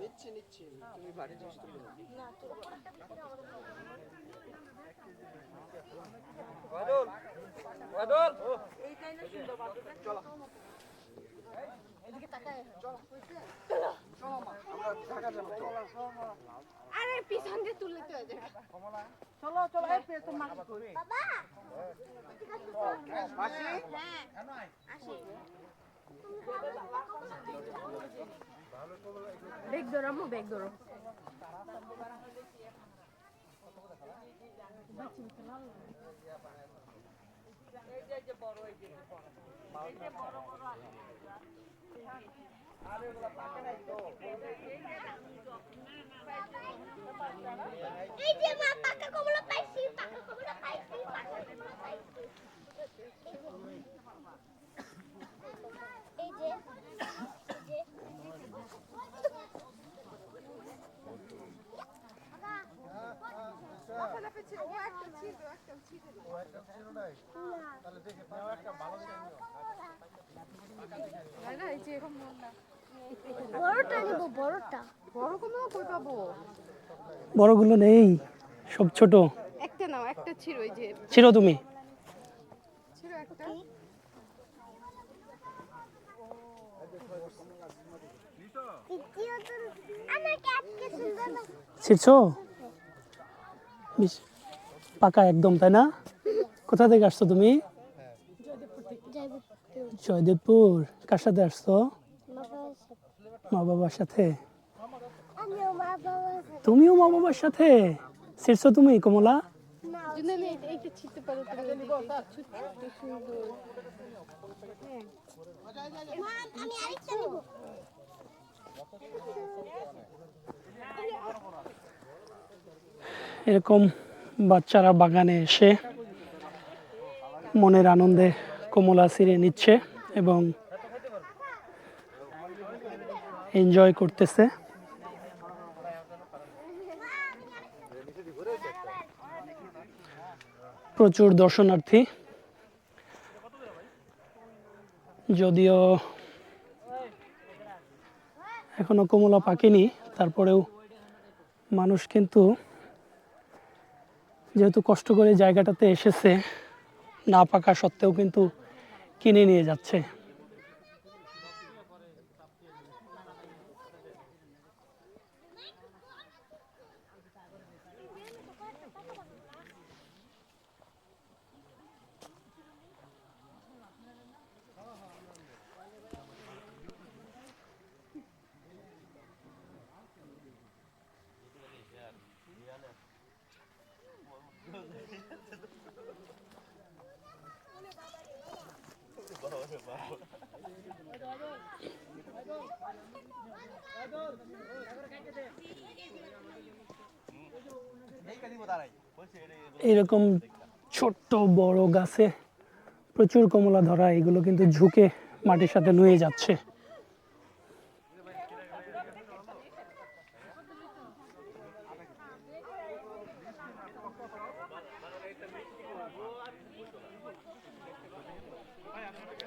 নিচ্ছি নিচ্ছি। তুমি বাড়ি যাস তুমি না তোর উপরটা বেশি না আমাদের এইটাই না সুন্দর বাদুটা চলো। এদিকে তাকায়। আমরা ঢাকা যাব তো আরে পিছন দিয়ে তুললে তো চলো চলো এই তো বাবা। হ্যাঁ। আসি। বেগ ধরো আম্মু বেগ ধরো। এই যে মা পাকা কমলা পাইছি পাকা কমলা পাইছি পাকা কমলা পাইছি এই যে এই যে বড়টা নেব বড়টা বড় কোনো কই পাবো বড়গুলো নেই সব ছোট। একটা নাও একটা ছিল ওই যে। ছিল তুমি। ছিল একটা। আমাকে আজকে সুন্দর লাগছে ছিড়ছ? পাকা একদম, তাই না? কোথা থেকে আসছো তুমি? জয়দেবপুর। কার সাথে আসছো? মা বাবার সাথে। তুমিও মা বাবার সাথে? ছিড়ছো তুমি, কমলা? আমি এরকম বাচ্চারা বাগানে এসে মনের আনন্দে কমলা ছিঁড়ে নিচ্ছে এবং এনজয় করতেছে। প্রচুর দর্শনার্থী। যদিও এখনও কমলা পাকেনি, তারপরেও মানুষ কিন্তু যেহেতু কষ্ট করে জায়গাটাতে এসেছে না পাকা সত্ত্বেও কিন্তু কিনে নিয়ে যাচ্ছে। এরকম ছোট্ট বড় গাছে প্রচুর কমলা ধরা এগুলো কিন্তু ঝুঁকে মাটির সাথে নুয়ে যাচ্ছে।